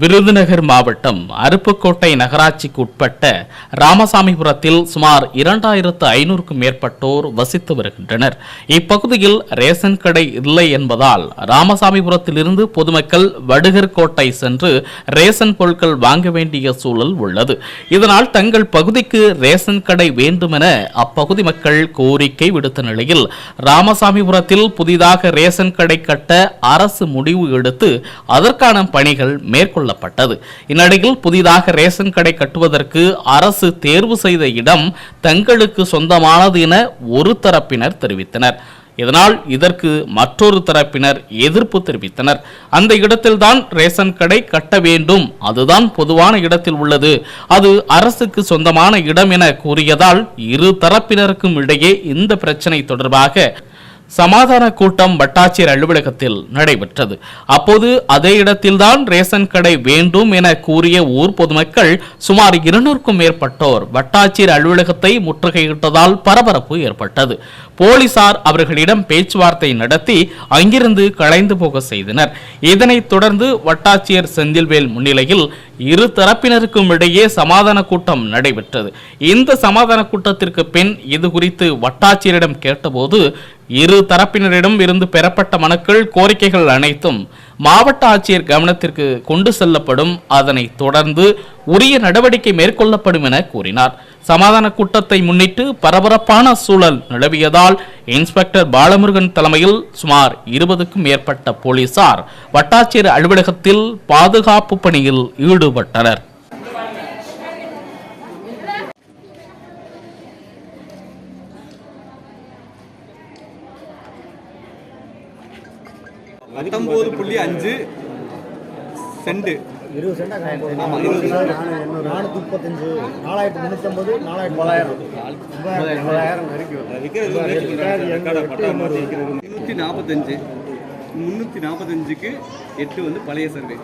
விருதுநகர் மாவட்டம் அருப்புக்கோட்டை நகராட்சிக்கு உட்பட்ட ராமசாமிபுரத்தில் சுமார் இரண்டாயிரத்து ஐநூறுக்கும் மேற்பட்டோர் வசித்து வருகின்றனர். இப்பகுதியில் ரேஷன் கடை இல்லை என்பதால் ராமசாமிபுரத்திலிருந்து பொதுமக்கள் வடுகர் கோட்டை சென்று ரேஷன் பொருட்கள் வாங்க வேண்டிய சூழல் உள்ளது. இதனால் தங்கள் பகுதிக்கு ரேஷன் கடை வேண்டுமென அப்பகுதி மக்கள் கோரிக்கை விடுத்த நிலையில் ராமசாமிபுரத்தில் புதிதாக ரேஷன் கடை கட்ட அரசு முடிவு எடுத்து அதற்கான பணிகள் மேற்கொள்ளப்பட்டது. இந்நிலையில் புதிதாக ரேஷன் கடை கட்டுவதற்கு அரசு தேர்வு செய்த இடம் தங்களுக்கு சொந்தமானது என ஒரு தரப்பினர் தெரிவித்தனர். இதனால் இதற்கு மற்றொரு தரப்பினர் எதிர்ப்பு தெரிவித்தனர். அந்த இடத்தில்தான் ரேஷன் கடை கட்ட வேண்டும். அதுதான் பொதுவான இடத்தில் உள்ளது. அது அரசுக்கு சொந்தமான இடம் என கூறியதால் இரு தரப்பினருக்கும் இடையே இந்த பிரச்சனை தொடர்பாக சமாதான கூட்டம் வட்டாட்சியர் அலுவலகத்தில் நடைபெற்றது. அப்போது அதே இடத்தில்தான் ரேஷன் கடை வேண்டும் என கூறிய ஊர் பொதுமக்கள் சுமார் இருநூறுக்கும் மேற்பட்டோர் வட்டாட்சியர் அலுவலகத்தை முற்றுகையிட்டதால் பரபரப்பு ஏற்பட்டது. போலீசார் அவர்களிடம் பேச்சுவார்த்தை நடத்தி அங்கிருந்து கலைந்து போக செய்தனர். இதனைத் தொடர்ந்து வட்டாட்சியர் செந்தில்வேல் முன்னிலையில் இரு தரப்பினருக்கும் இடையே சமாதான கூட்டம் நடைபெற்றது. இந்த சமாதான கூட்டத்திற்கு பின் இது குறித்து வட்டாட்சியரிடம் கேட்டபோது இரு தரப்பினரிடம் இருந்து பெறப்பட்ட மனுக்கள் கோரிக்கைகள் அனைத்தும் மாவட்ட ஆட்சியர் கவனத்திற்கு கொண்டு செல்லப்படும். அதனைத் தொடர்ந்து உரிய நடவடிக்கை மேற்கொள்ளப்படும் என கூறினார். சமாதான கூட்டத்தை முன்னிட்டு பரபரப்பான சூழல் நிலவியதால் இன்ஸ்பெக்டர் பாலமுருகன் தலைமையில் சுமார் இருபதுக்கும் மேற்பட்ட போலீசார் வட்டாட்சியர் அலுவலகத்தில் பாதுகாப்பு பணியில் ஈடுபட்டனர். பத்தொம்போது புள்ளி அஞ்சு சென்ட். இருபது சென்டா. நானூற்றி முப்பத்தஞ்சு நாலாயிரத்தி முந்நூற்றம்பது நாலாயிரத்தி தொள்ளாயிரம் தொள்ளாயிரம் முந்நூற்றி நாற்பத்தஞ்சு முந்நூற்றி நாற்பத்தஞ்சுக்கு எட்டு வந்து பழைய சர்வே.